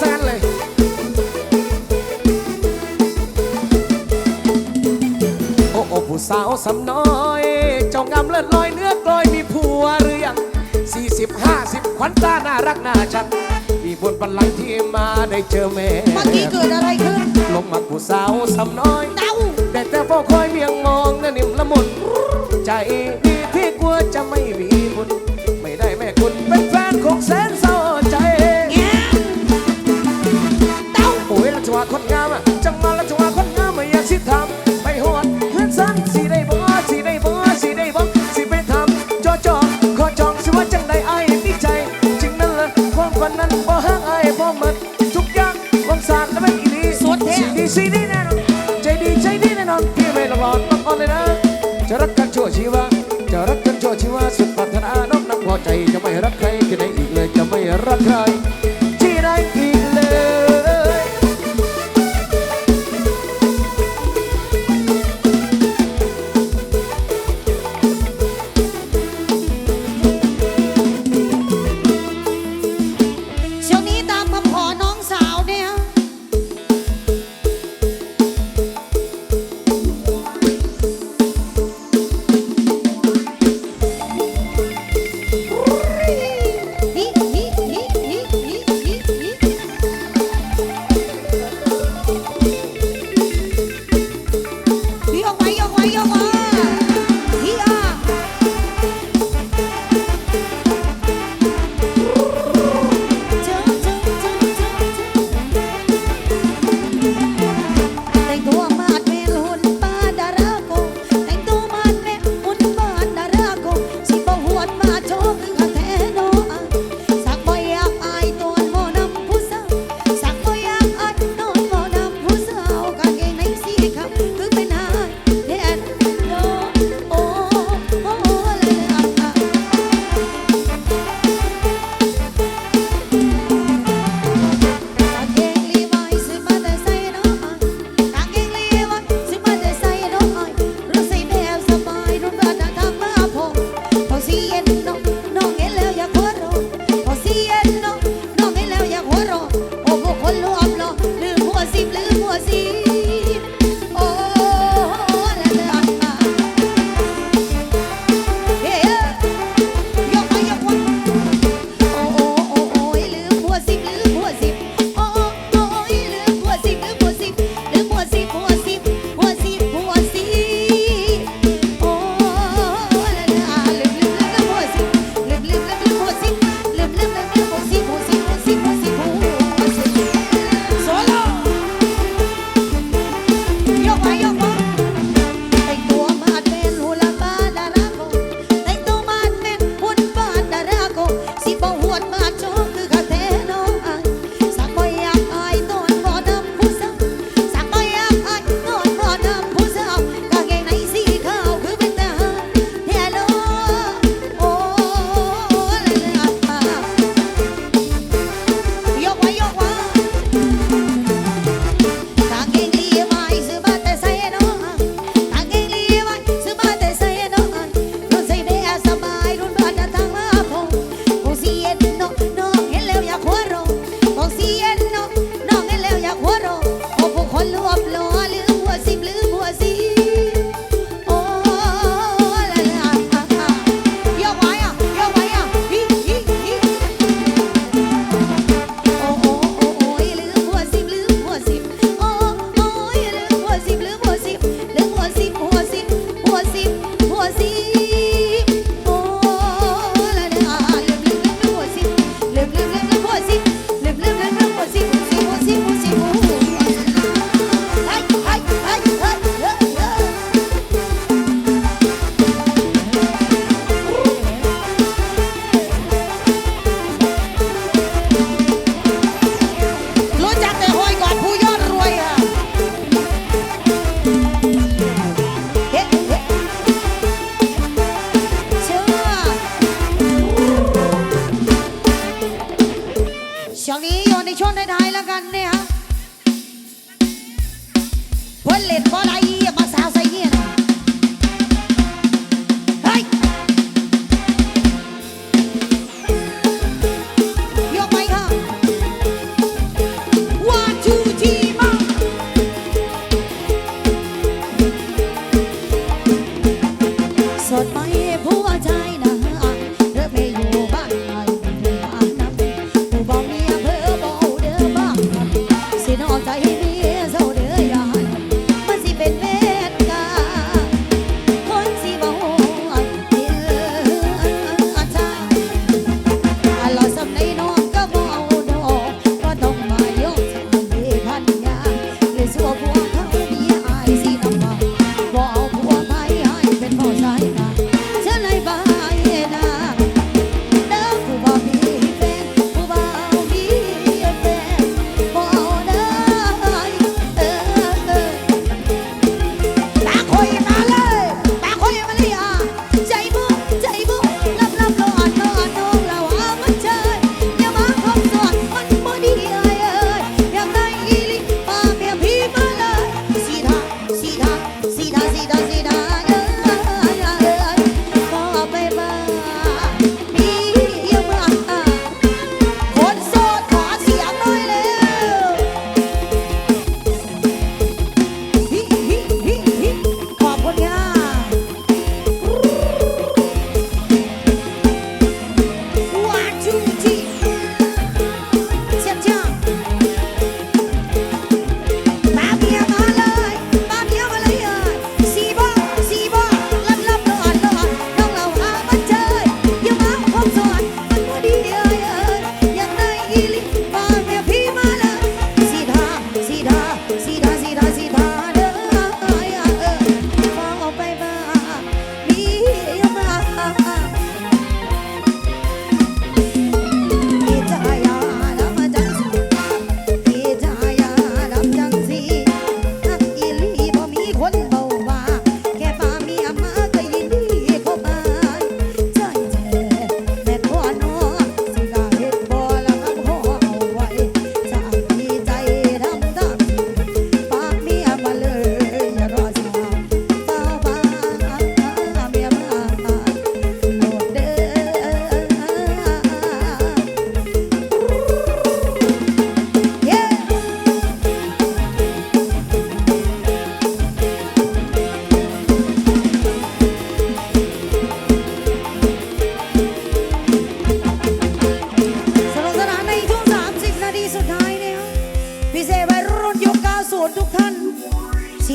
ซนเลย โอ้โอ้ผู้สาวสำน้อยเจ้างามเลิศลอยเนื้อกลอยมีผัวหรือยังสี่สิบห้าสิบขวัญตาน่ารักน่าชังมีบนบันลังที่มาได้เจอแม่เมื่อกี้เกิดอะไรขึ้น ลงมาผู้สาวสำน้อยเต้าแต่แต่พ่อคอยเมียงมองนั่นนิ่มละมุนใจดีที่กลัวจะไม่มี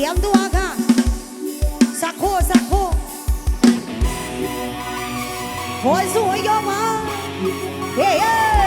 สียงตัวค่ะ สักโคสักโคโหยสวยยอมาเย้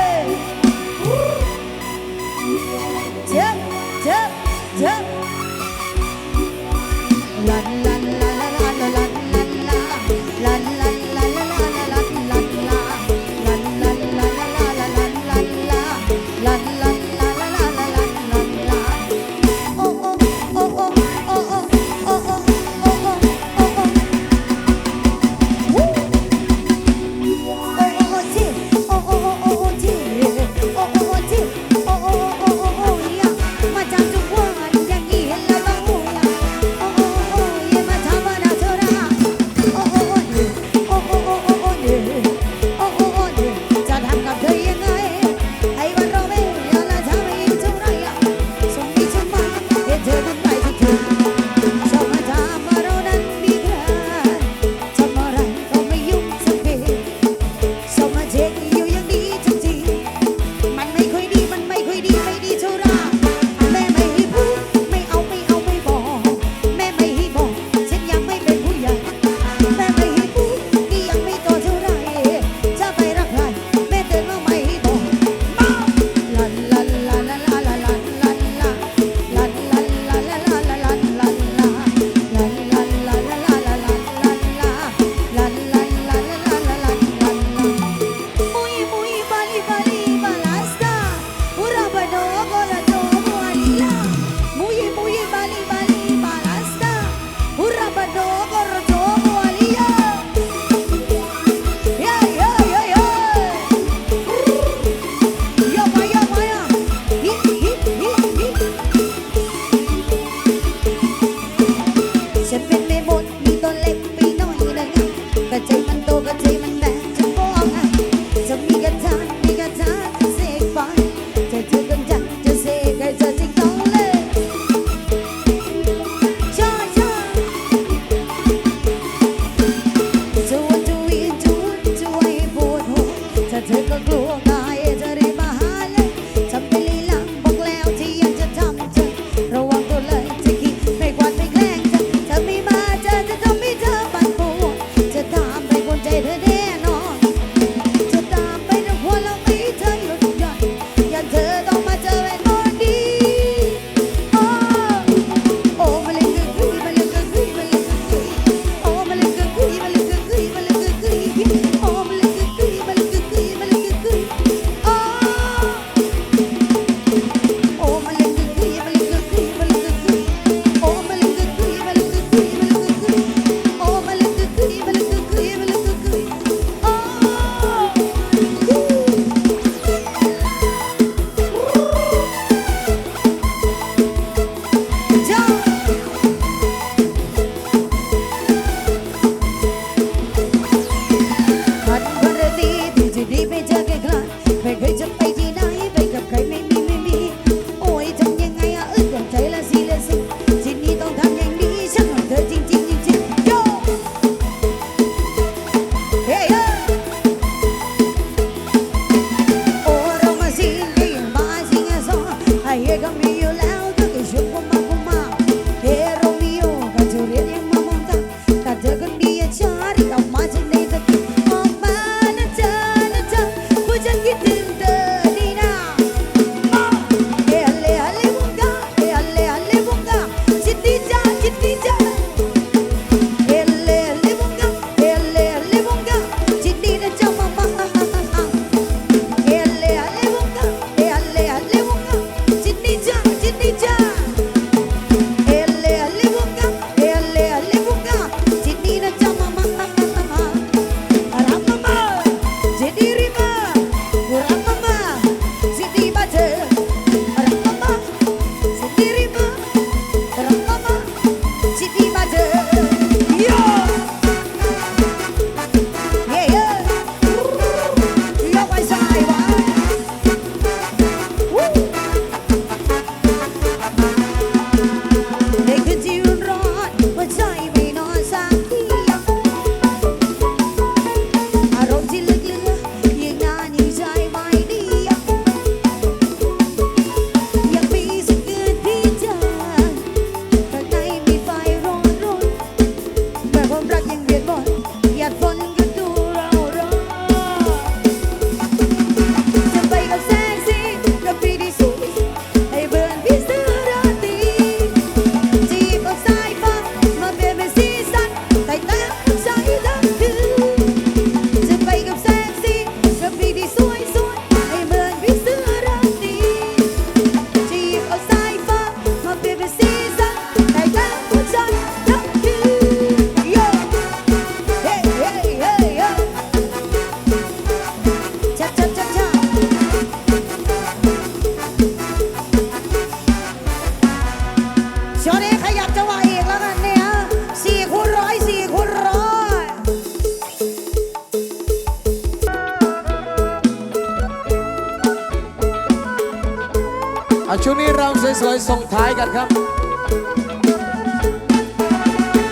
กันครับ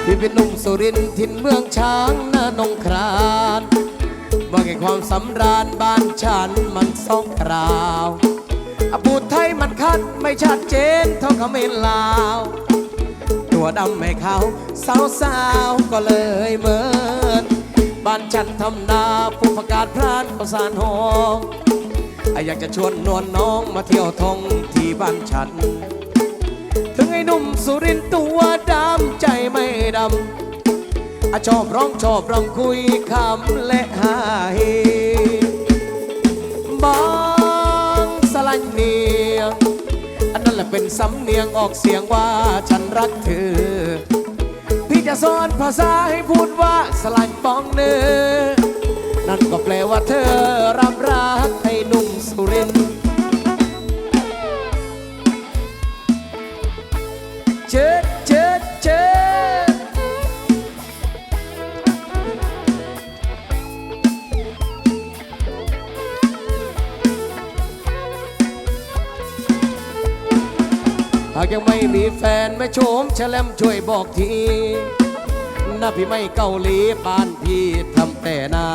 พี่เป็นหนุ่มสุรินทร์ถิ่นเมืองช้างหน้านงครานเมืองแห่ความสำราญบ้านฉันมันสองกราวอบูไทยมันคัดไม่ชัดเจนเท่าเขมรลาว ตัวดำไม่ขาวสาวสาวๆก็เลยเหมือนบ้านฉันทำนาปลูกผักกาดพรานข้าวสารหอมอะอยากจะชวนนวลน้องมาเที่ยวทงที่บ้านฉัน หนุ่มสุรินตัวดำใจไม่ดำอชอบร้องชอบร้องคุยคำและหาเฮบางสลันเนียงอันนั้นแหละเป็นสำเนียงออกเสียงว่าฉันรักเธอ พี่จะสอนภาษาให้พูดว่าสลันปองเนื้อนั่นก็แปลว่าเธอรัก เชิดเชิดเชิดหากยังไม่มีแฟนแม่โฉมแฉลมช่วยบอกทีนะพี่ไม่เกาหลีบ้านพี่ทำแต่นา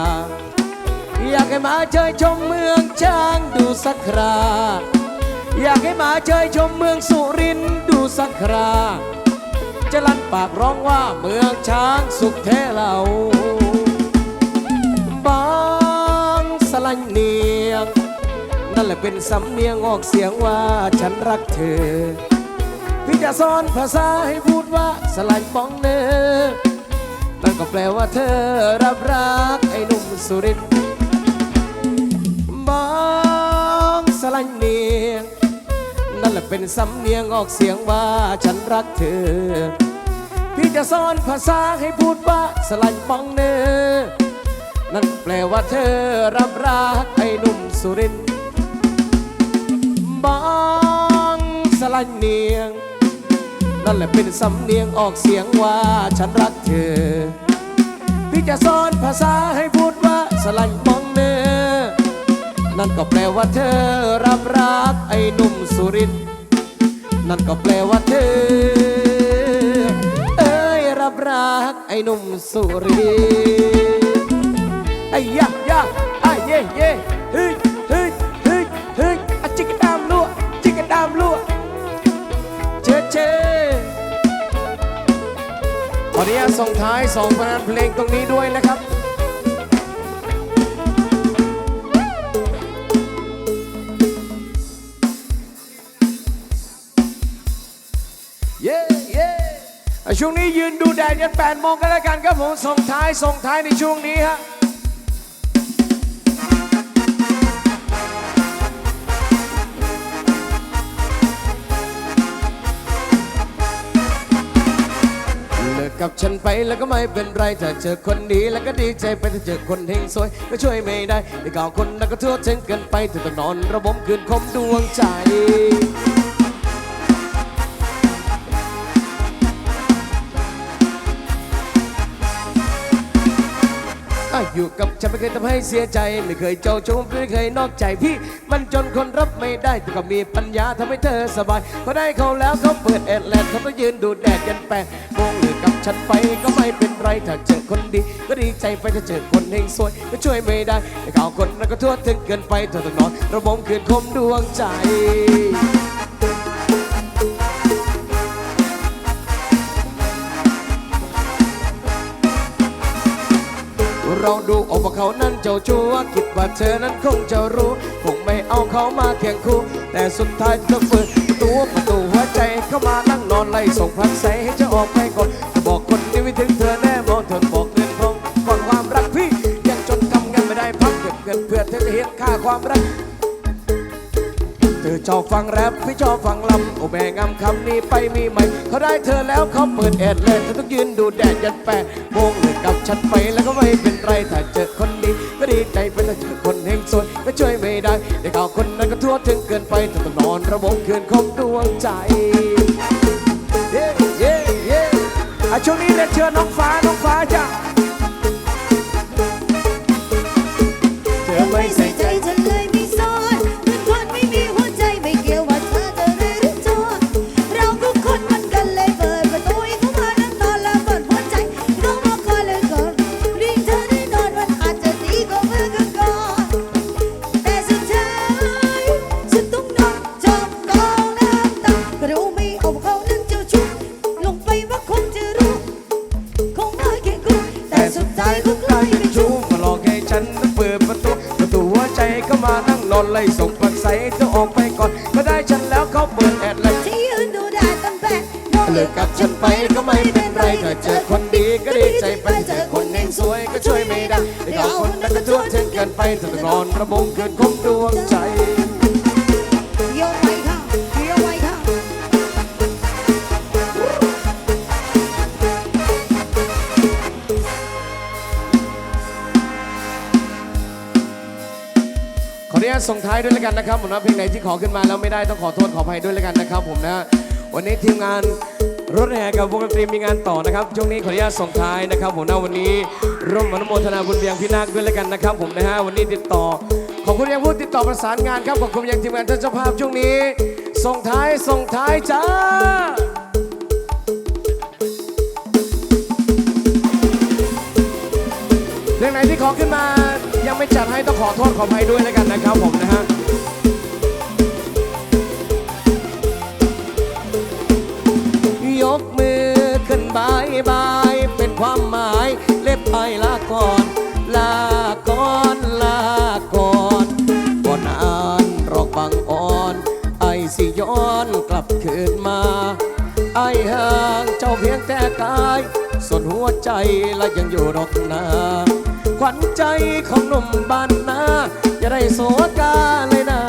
อยากให้มาเชยชมเมืองช้างดูสักครา อยากให้มาเชยชมเมืองสุรินดูสักคราจะลั่นปากร้องว่าเมืองช้างสุขแท้เราบางสลันเนียง นั่นแหละเป็นสำเนียงออกเสียงว่าฉันรักเธอ พี่จะสอนภาษาให้พูดว่าสลันปองเนอนั่นก็แปลว่าเธอรับรักไอ้หนุ่มสุรินบางสลันเนียงนั่นแหละ เป็นสำเนียงออกเสียงว่าฉันรักเธอ พี่จะสอนภาษาให้พูดว่าสลันปองเนอนั่นแปลว่าเธอรับรักไอ้หนุ่มสุรินบางสลันเนียง นั่นแหละเป็นสำเนียงออกเสียงว่าฉันรักเธอ พี่จะสอนภาษาให้พูดว่าสลันปองเนอนั่นก็แปลว่าเธอรับรักไอ้หนุ่มสุรินทร์ นั่นก็แปลว่าเธอ เอ้ยรับรักไอ้หนุ่มสุรินทร์ไอ้ยะยะไอ้เย่เย่เฮ้ยเฮ้ยเฮ้ยเฮ้ยอะจิกกะดามลั่วจิกกะดามลั่วเชเชขออนุญาตส่งท้ายสองผลงานเพลงตรงนี้ด้วยนะครับ ช่วงนี้ยืนดูแดดยันแปดโมงกันแล้วกันครับผมส่งท้ายส่งท้ายในช่วงนี้ฮะเลิกกับฉันไปแล้วก็ไม่เป็นไรถ้าเจอคนดีแล้วก็ดีใจไปถ้าเจอคนเฮงสวยก็ช่วยไม่ได้ในก่าวคนนั้นก็ทั่วถึงเกินไปถึงต้องนอนระบมคืนคมดวงใจ อยู่กับฉันไม่เคยทำให้เสียใจ ไม่เคยเจ้าชู้ไม่เคยนอกใจพี่ มันจนคนรับไม่ได้แต่ก็มีปัญญาทำให้เธอสบายพอได้เขาแล้วเขาเปิดแอดแลนเขาก็ยืนดูแดดยันแปดโมงเลยกับฉันไปก็ไม่เป็นไรถ้าเจอคนดี ก็ดีใจไปถ้าเจอคนเฮงสวยก็ช่วยไม่ได้แต่ข่าวคนนั้นก็ทั่วถึงเกินไปเธอต้องนอนระบมคืนคมดวงใจ เราดูออกว่าเขานั้นเจ้าชู้คิดว่าเธอนั้นคงจะรู้ คงไม่เอาเขามาเคียงคู่ แต่สุดท้ายเธอเปิดประตูประตูหัวใจเข้ามานั่งนอนไล่ส่งพักใสให้เธอออกไปก่อนจะบอกคนนี้ไม่ถึงเธอแน่มองเธอบอกเงินทองก่อนความรักพี่ ยังจนทำงานไม่ได้พักเก็บเงินเพื่อเธอจะเห็นค่าความรักเธอชอบฟังแรปพี่ชอบฟังลำโอแม่งามคำนี้ไปมีไหม เขาได้เธอแล้วเขาเปิดแอดเลยเธอต้องยืนดูแดดยันแปดโมงเลย ฉันไปแล้วก็ไม่เป็นไรถ้าเจอคนดีก็ดีใจไปถ้าเจอคนเฮงสวยก็ช่วยไม่ได้แต่ข่าวคนนั้นก็ทั่วถึงเกินไปถ้าต้องนอนระบมคืนของดวงใจเย้เย้เย้ช่วงนี้เรียนเชิญน้องฟ้าน้อง เธอเธอจะจะนนออนนระระบบมมเกิเกินนคคมมดดววงงใจใจโยกไปค่ะโยกไปค่ะขออนุญาตส่งท้ายด้วยแล้วกันนะครับผมนะเพลงไหนที่ขอขึ้นมาแล้วไม่ได้ต้องขอโทษขออภัยด้วยแล้วกันนะครับผมนะวันนี้ทีมงาน รถแห่กับวงดนตรีมีงานต่อนะครับช่วงนี้ขออนุญาตส่งท้ายนะครับผมนะวันนี้ร่วมอนุโมทนาบุญเบียงพี่นาคด้วยแล้วกันนะครับ ผมนะฮะวันนี้ติดต่อ ขอบคุณยังผู้ติดต่อประสานงานครับขอบคุณยังทีมงานท่านเจ้าภาพช่วงนี้ ส่งท้ายส่งท้ายจ้าเพลงไหนที่ขอขึ้นมายังไม่จัดให้ต้องขอโทษขออภัยด้วยแล้วกันนะครับผมนะฮะ สิย้อนกลับคืนมาไอห่างเจ้าเพียงแต่กาย ส่วนหัวใจและยังอยู่รอกนาขวัญใจของหนุ่มบ้านนาอย่าได้โสกาเลยนะ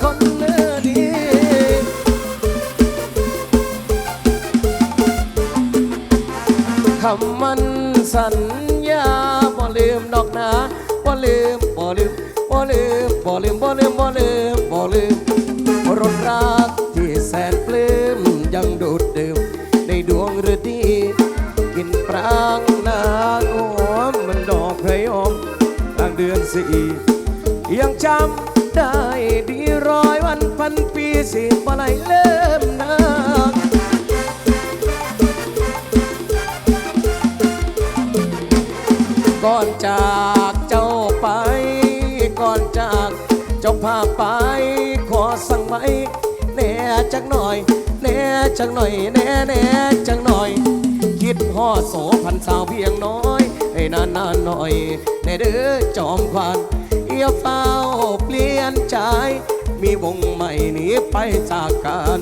คนเนื้อดีคำมันสัญญาบ่ลืมดอกนะบ่ลืมบ่ลืมบ่ลืมบ่ลืมบ่ลืมบ่ลืมบ่ลืม อนสี่ยังจำได้ดีร้อยวันพันปีสิบอะไรเริ่มนางก่อนจากเจ้าไป ก่อนจากเจ้าพาไป ขอสั่งไว้แน่จักหน่อย แน่จักหน่อย แน่แน่จักหน่อย คิดห่อโสพันสาวเพียงน้อย นานนานๆหน่อยแน่เด้อจอมควันอย่าเฝ้าเปลี่ยนใจ มีวงใหม่หนีไปจากกัน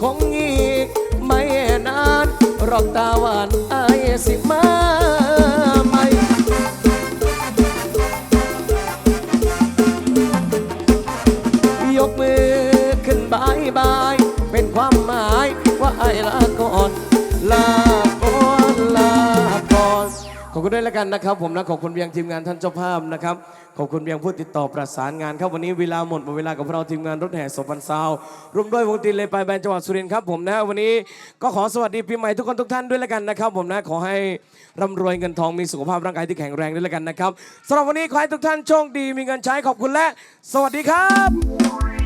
คงอีกไม่นานรอกตาหวานไอายสิมา ด้วยแล้วกันนะครับ ผมนะขอบคุณเพียงทีมงานท่านเจ้าภาพนะครับขอบคุณเพียงผู้ติดต่อประสานงานครับวันนี้เวลาหมดหมดเวลากับเราทีมงานรถแห่ศพพันซาวรวมด้วยวงดนตรีเลยไปแบนจังหวัดสุรินทร์ครับผมนะวันนี้ก็ขอสวัสดีปีใหม่ทุกคนทุกท่านด้วยแล้วกันนะครับ ผมนะขอให้ร่ำรวยเงินทองมีสุขภาพร่างกายที่แข็งแรงด้วยแล้วกันนะครับสำหรับวันนี้ขอให้ทุกท่านโชคดีมีเงินใช้ขอบคุณและ สวัสดีครับ